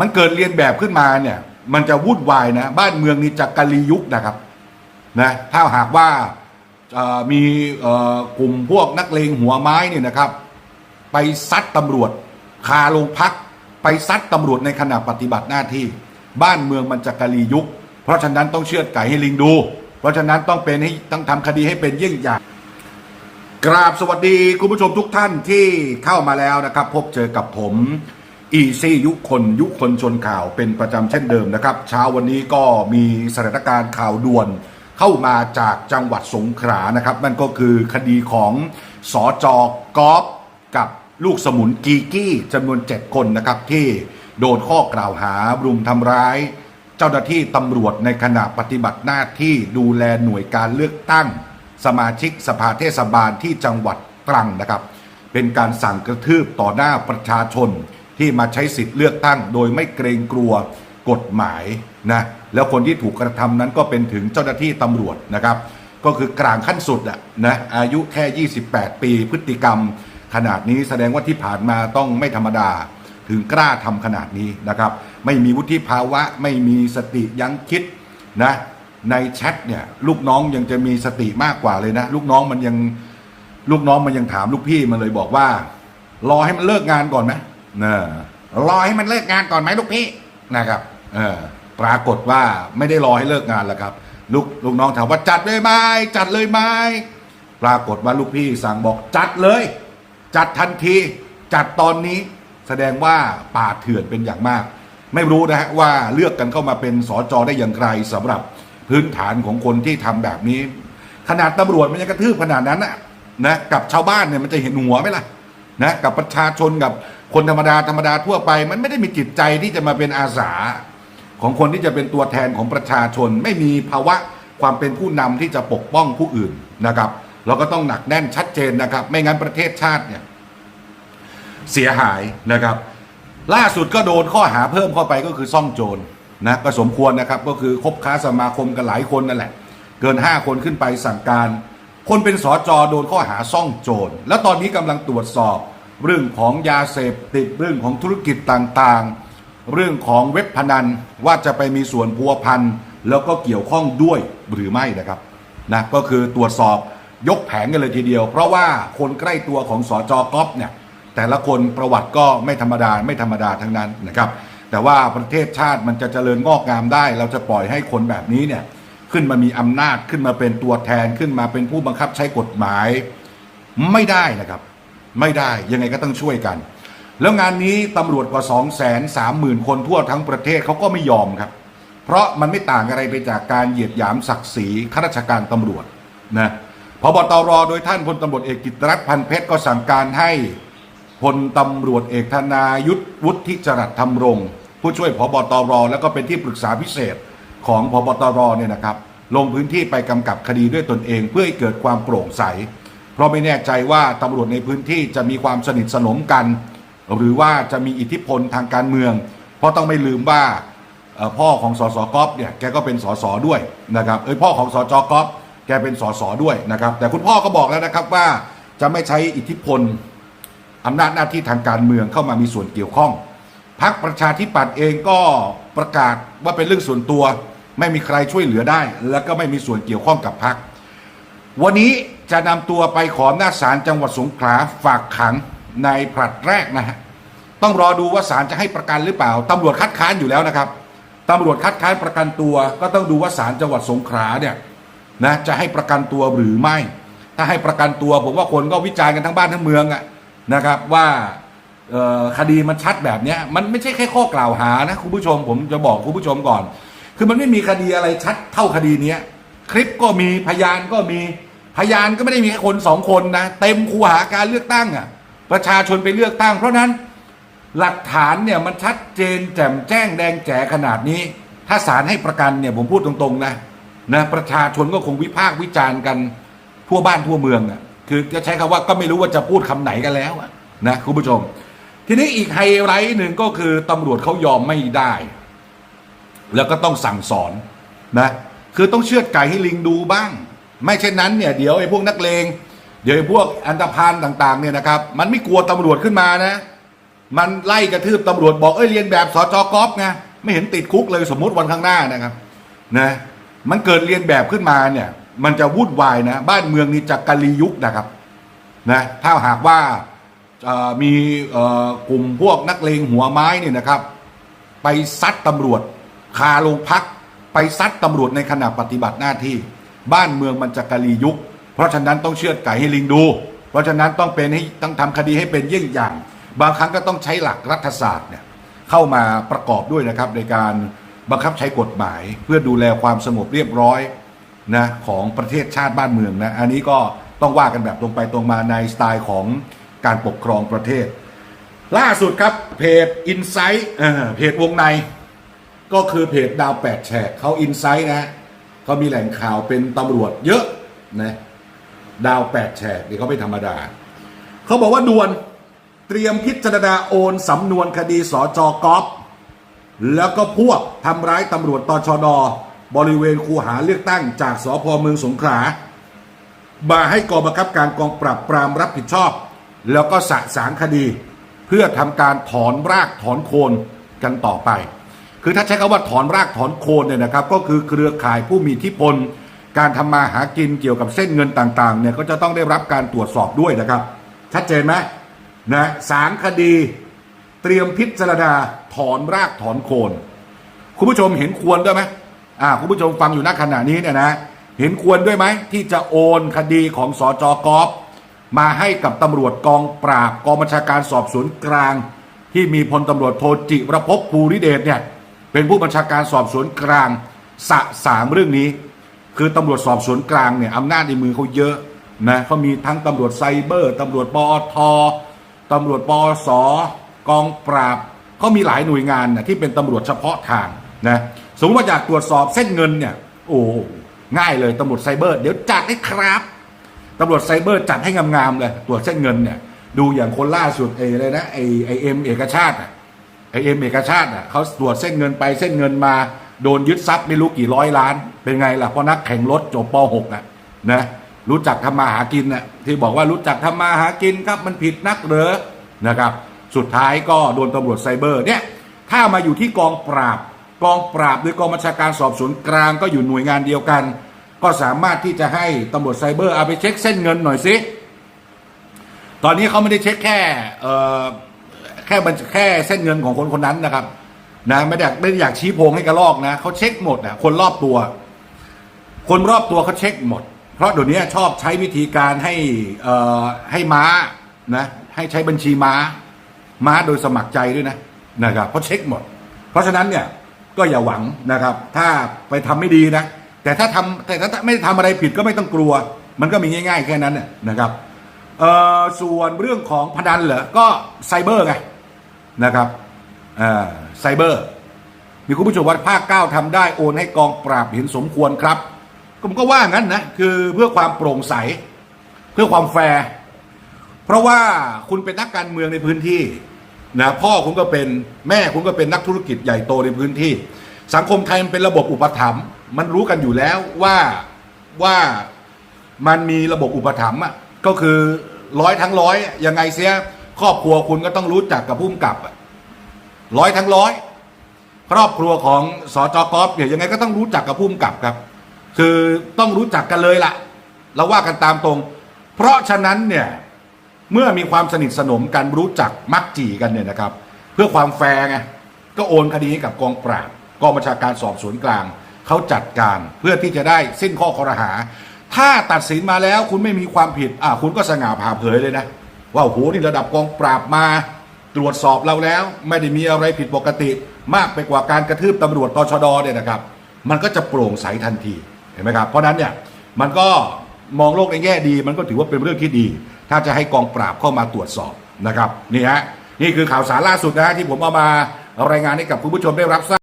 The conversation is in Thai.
มันเกิดเรียนแบบขึ้นมาเนี่ย มันจะวุ่นวายนะ บ้านเมืองนี่จะกะลียุคนะครับนะถ้าหากว่ามีกลุ่มพวกนักเลงหัวไม้เนี่ยนะครับ ไปซัดตำรวจ คาโรงพัก ไปซัดตำรวจในขณะปฏิบัติหน้าที่ บ้านเมืองมันจะกะลียุค เพราะฉะนั้นต้องเชือดไก่ให้ลิงดู เพราะฉะนั้นต้องเป็นให้ต้องทำคดีให้เป็นเยี่ยงอย่างกราบสวัสดีคุณผู้ชมทุกท่านที่เข้ามาแล้วนะครับ พบเจอกับผม อีซี่ยุคนยุคนชนข่าวเป็นประจำเช่นเดิมนะครับ เช้าวันนี้ก็มีสถานการณ์ข่าวด่วนเข้ามาจากจังหวัดสงขลานะครับ นั่นก็คือคดีของสอจอกอฟกับลูกสมุนกีกี้จำนวน 7 คนนะครับ ที่โดนข้อกล่าวหารุมทำร้าย เจ้าหน้าที่ตำรวจในขณะปฏิบัติหน้าที่ดูแลหน่วยการเลือกตั้ง สมาชิกสภาเทศบาลที่จังหวัดตรังนะครับ เป็นการสั่งกระทืบต่อหน้าประชาชน ที่มาใช้สิทธิ์เลือกตั้ง โดยไม่เกรงกลัวกฎหมายนะแล้วคนที่ถูกกระทำนั้นก็เป็นถึงเจ้าหน้าที่ตำรวจนะครับ ก็คือกลางขั้นสุดอะนะอายุแค่ 28 ปีพฤติกรรม ขนาดนี้แสดงว่าที่ผ่านมาต้องไม่ธรรมดา ถึงกล้าทำขนาดนี้นะครับ ไม่มีวุฒิภาวะไม่มีสติยั้งคิดนะในแชทเนี่ยลูกน้องยังจะมีสติมากกว่าเลยนะ ลูกน้องมันยังลูกน้องมันยังถามลูกพี่มันเลยบอกว่า รอให้มันเลิกงานก่อนไหม นะรอให้มันเลิกงานก่อนไหมลูกพี่นะครับ เออ ปรากฏว่าไม่ได้รอให้เลิกงานแล้วครับ ลูกลูกน้องถามว่าจัดเลยไหมจัดเลยไหมปรากฏว่าลูกพี่สั่งบอกจัดเลย จัดทันที จัดตอนนี้ แสดงว่าป่าเถื่อนเป็นอย่างมาก ไม่รู้นะฮะว่าเลือกกันเข้ามาเป็นสอจอได้อย่างไรสำหรับพื้นฐานของคนที่ทำแบบนี้ ขนาดตำรวจมันยังกระทืบขนาดนั้นนะนะกับชาวบ้านเนี่ยมันจะเห็นหัวไหมล่ะนะกับประชาชนกับ คนธรรมดาธรรมดาทั่วไป มันไม่ได้มีจิตใจที่จะมาเป็นอาสา ของคนที่จะเป็นตัวแทนของประชาชน ไม่มีภาวะความเป็นผู้นำที่จะปกป้องผู้อื่นนะครับ เราก็ต้องหนักแน่นชัดเจนนะครับ ไม่งั้นประเทศชาติเนี่ยเสียหายนะครับ ล่าสุดก็โดนข้อหาเพิ่มเข้าไปก็คือซ่องโจรนะก็สมควรนะครับก็คือคบค้าสมาคมกันหลายคนนั่นแหละ เกิน 5 คนขึ้นไปสั่งการ คนเป็นสอจอโดนข้อหาซ่องโจร แล้วตอนนี้กำลังตรวจสอบ เรื่องของยาเสพติดเรื่องของธุรกิจต่างๆ เรื่องของเว็บพนันว่าจะไปมีส่วนพัวพันแล้วก็เกี่ยวข้องด้วยหรือไม่นะครับนะก็คือตรวจสอบยกแผงกันเลยทีเดียว เพราะว่าคนใกล้ตัวของสอจอก๊อฟเนี่ยแต่ละคนประวัติก็ไม่ธรรมดาไม่ธรรมดาทั้งนั้นนะครับ แต่ว่าประเทศชาติมันจะเจริญงอกงามได้ เราจะปล่อยให้คนแบบนี้เนี่ยขึ้นมามีอำนาจขึ้นมาเป็นตัวแทนขึ้นมาเป็นผู้บังคับใช้กฎหมายไม่ได้นะครับ ไม่ได้ยังไงก็ต้องช่วยกัน แล้วงานนี้ตำรวจกว่า 2 3 0 0 0 0 คนทั่วทั้งประเทศเขาก็ไม่ยอมครับ เพราะมันไม่ต่างอะไรไปจากการเหยียดหยามศักดิ์ศรีข้าราชการตำรวจนะพบตรโดยท่านพลตำรวจเอกกิตติรัตน์พันเพชรก็สั่งการให้พลตำรวจเอกธนายุทธวุฒิจรัสธรรมรงผู้ช่วยพบตรแล้วก็เป็นที่ปรึกษาพิเศษของพบตรเนี่ยนะครับ ลงพื้นที่ไปกำกับคดีด้วยตนเองเพื่อให้เกิดความโปร่งใส เพราะไม่แน่ใจว่าตำรวจในพื้นที่จะมีความสนิทสนมกัน หรือว่าจะมีอิทธิพลทางการเมือง เพราะต้องไม่ลืมว่าพ่อของสสก๊อฟเนี่ยแกก็เป็นสสด้วยนะครับเอ้ยพ่อของสจก๊อฟแกเป็นสสด้วยนะครับ แต่คุณพ่อก็บอกแล้วนะครับว่าจะไม่ใช้อิทธิพลอำนาจหน้าที่ทางการเมืองเข้ามามีส่วนเกี่ยวข้องพักประชาธิปัตย์เองก็ประกาศว่าเป็นเรื่องส่วนตัว ไม่มีใครช่วยเหลือได้ แล้วก็ไม่มีส่วนเกี่ยวข้องกับพักวันนี้ จะนำตัวไปขออำนาจศาลจังหวัดสงขลาฝากขังในผลัดแรกนะฮะต้องรอดูว่าศาลจะให้ประกันหรือเปล่าตำรวจคัดค้านอยู่แล้วนะครับตำรวจคัดค้านประกันตัว ก็ต้องดูว่าศาลจังหวัดสงขลาเนี่ยนะจะให้ประกันตัวหรือไม่ ถ้าให้ประกันตัวผมว่าคนก็วิจารณ์กันทั้งบ้านทั้งเมืองอะนะครับว่าคดีมันชัดแบบนี้มันไม่ใช่แค่ข้อกล่าวหานะคุณผู้ชมผมจะบอกคุณผู้ชมก่อน คือมันไม่มีคดีอะไรชัดเท่าคดีนี้คลิปก็มีพยานก็มี พยานก็ไม่ได้มีแค่คนสองคนนะ เต็มคูหาการเลือกตั้งอะ ประชาชนไปเลือกตั้ง เพราะนั้นหลักฐานเนี่ยมันชัดเจนแจ่มแจ้งแดงแจ๋ขนาดนี้ ถ้าศาลให้ประกันเนี่ยผมพูดตรงๆนะนะประชาชนก็คงวิพากษ์วิจารณ์กันทั่วบ้านทั่วเมืองอะคือจะใช้คำว่าก็ไม่รู้ว่าจะพูดคำไหนกันแล้วอะนะคุณผู้ชม ทีนี้อีกไฮไลท์หนึ่งก็คือตำรวจเขายอมไม่ได้ แล้วก็ต้องสั่งสอนนะคือต้องเชือดไก่ให้ลิงดูบ้าง ไม่เช่นนั้นเนี่ยเดี๋ยวไอ้พวกนักเลงเดี๋ยวไอ้พวกอันตพานต่างๆเนี่ยนะครับ มันไม่กลัวตำรวจขึ้นมานะ มันไล่กระทืบตำรวจบอกเอ้ยเรียนแบบสจกอฟไงไม่เห็นติดคุกเลยสมมุติวันข้างหน้านะครับนะมันเกิดเรียนแบบขึ้นมาเนี่ย มันจะวุ่นวายนะ บ้านเมืองนี่จะกะลียุคนะครับนะถ้าหากว่ามีกลุ่มพวกนักเลงหัวไม้เนี่ยนะครับ ไปซัดตำรวจ คาโรงพัก ไปซัดตำรวจในขณะปฏิบัติหน้าที่ บ้านเมืองมันจะกะลียุค เพราะฉะนั้นต้องเชือดไก่ให้ลิงดู เพราะฉะนั้นต้องเป็นให้ต้องทำคดีให้เป็นเยี่ยงอย่าง บางครั้งก็ต้องใช้หลักรัฐศาสตร์เนี่ยเข้ามาประกอบด้วยนะครับในการบังคับใช้กฎหมายเพื่อดูแลความสงบเรียบร้อยนะของประเทศชาติบ้านเมืองนะอันนี้ก็ต้องว่ากันแบบตรงไปตรงมาในสไตล์ของการปกครองประเทศ ล่าสุดครับเพจ Insight เออเพจวงใน ก็คือเพจดาวแปดแฉกเขาอินไซต์นะ เขามีแหล่งข่าวเป็นตำรวจเยอะนะดาวแปดแฉกนี่เขาไม่ธรรมดา เขาบอกว่าด่วนเตรียมพิจารณาโอนสำนวนคดีสอจอกอฟแล้วก็พวกทำร้ายตำรวจตชดบริเวณคูหาเลือกตั้งจากสพเมืองสงขลามาให้กองบังคับการกองปราบปรามรับผิดชอบ แล้วก็สะสางคดี เพื่อทำการถอนรากถอนโคนกันต่อไป คือถ้าใช้คำว่าถอนรากถอนโคนเนี่ยนะครับก็คือเครือข่ายผู้มีอิทธิพล การทำมาหากินเกี่ยวกับเส้นเงินต่างๆเนี่ยก็จะต้องได้รับการตรวจสอบด้วยนะครับ ชัดเจนไหมนะสามคดี เตรียมพิจารณาถอนรากถอนโคน คุณผู้ชมเห็นควรด้วยไหมอ่าคุณผู้ชมฟังอยู่ณขณะนี้เนี่ยนะเห็นควรด้วยไหมที่จะโอนคดีของสอจอกอฟมาให้กับตำรวจกองปราบกองบัญชาการสอบสวนกลาง ที่มีพลตำรวจโทจิรภพภูริเดชเนี่ย เป็นผู้บัญชาการสอบสวนกลางสะสางเรื่องนี้ คือตำรวจสอบสวนกลางเนี่ยอำนาจในมือเขาเยอะนะเขามีทั้งตำรวจไซเบอร์ตำรวจปอทตำรวจปอสกองปราบเขามีหลายหน่วยงานนะที่เป็นตำรวจเฉพาะทางนะสมมติว่าอยากตรวจสอบเส้นเงินเนี่ยโอ้ง่ายเลยตำรวจไซเบอร์ เดี๋ยวจัดให้ครับตำรวจไซเบอร์จัดให้งามๆเลยตรวจเส้นเงินเนี่ยดูอย่างคนล่าสุดเอเลยนะไอไอเอ็มเอกชาติอะ ไอเอ็มเอกชาติอะเขาตรวจเส้นเงินไปเส้นเงินมา โดนยึดทรัพย์ไม่รู้กี่ร้อยล้าน เป็นไงล่ะเพราะนักแข่งรถจบป .6 อะนะรู้จักทำมาหากินน่ะที่บอกว่ารู้จักทำมาหากินครับมันผิดนักเหรอนะครับ สุดท้ายก็โดนตำรวจไซเบอร์เนี่ยถ้ามาอยู่ที่กองปราบ กองปราบหรือกองบัญชาการสอบสวนกลางก็อยู่หน่วยงานเดียวกัน ก็สามารถที่จะให้ตำรวจไซเบอร์เอาไปเช็คเส้นเงินหน่อยสิตอนนี้เขาไม่ได้เช็คแค่ ค่บัญแค่เส้นเงินของคนคนนั้นนะครับ นะไม่ได้ไม่ได้อยากชี้โพงให้กระลอกนะเขาเช็คหมดนะคนรอบตัว คนรอบตัวเขาเช็คหมด เพราะเดี๋ยวนี้ชอบใช้วิธีการให้เอ่อให้ม้านะให้ใช้บัญชีม้า ม้าโดยสมัครใจด้วยนะนะครับเขาเช็คหมด เพราะฉะนั้นเนี่ยก็อย่าหวังนะครับ ถ้าไปทำไม่ดีนะแต่ถ้าทำแต่ถ้าไม่ได้ทำอะไรผิดก็ไม่ต้องกลัว มันก็มีง่าย ๆ แค่นั้นนะนะครับเอ่อส่วนเรื่องของพนันเหรอก็ไซเบอร์ไง นะครับไซเบอร์ มีคุณผู้ชมว่าภาคเก้าทำได้โอนให้กองปราบเห็นสมควรครับผมก็ว่างั้นนะคือเพื่อความโปร่งใส เพื่อความแฟร์เพราะว่าคุณเป็นนักการเมืองในพื้นที่นะพ่อคุณก็เป็นแม่คุณก็เป็นนักธุรกิจใหญ่โตในพื้นที่ สังคมไทยมันเป็นระบบอุปถัมภ์มันรู้กันอยู่แล้วว่าว่ามันมีระบบอุปถัมภ์อะก็คือร้อยทั้งร้อยยังไงเสีย ครอบครัวคุณก็ต้องรู้จักกับผู้กำกับอะร้อยทั้งร้อยครอบครัวของสจกอฟเนี่ยยังไงก็ต้องรู้จักกับผู้กำกับครับ คือต้องรู้จักกันเลยล่ะเราว่ากันตามตรง เพราะฉะนั้นเนี่ยเมื่อมีความสนิทสนมกันรู้จักมักจีกันเนี่ยนะครับ เพื่อความแฟร์ไงก็โอนคดีให้กับกองปราบกองบัญชาการสอบสวนกลางเขาจัดการเพื่อที่จะได้สิ้นข้อคอรหา ถ้าตัดสินมาแล้วคุณไม่มีความผิดอะคุณก็สง่าผ่าเผยเลยนะ ว่าโอ้โหนี่ระดับกองปราบมาตรวจสอบเราแล้ว ไม่ได้มีอะไรผิดปกติ มากไปกว่าการกระทืบตำรวจตชดเนี่ยนะครับ มันก็จะโปร่งใสทันทีเห็นไหมครับ เพราะนั้นเนี่ยมันก็มองโลกในแง่ดี มันก็ถือว่าเป็นเรื่องที่ดี ถ้าจะให้กองปราบเข้ามาตรวจสอบนะครับนี่ฮะนี่คือข่าวสารล่าสุดนะที่ผมเอามารายงานให้กับคุณผู้ชมได้รับทราบ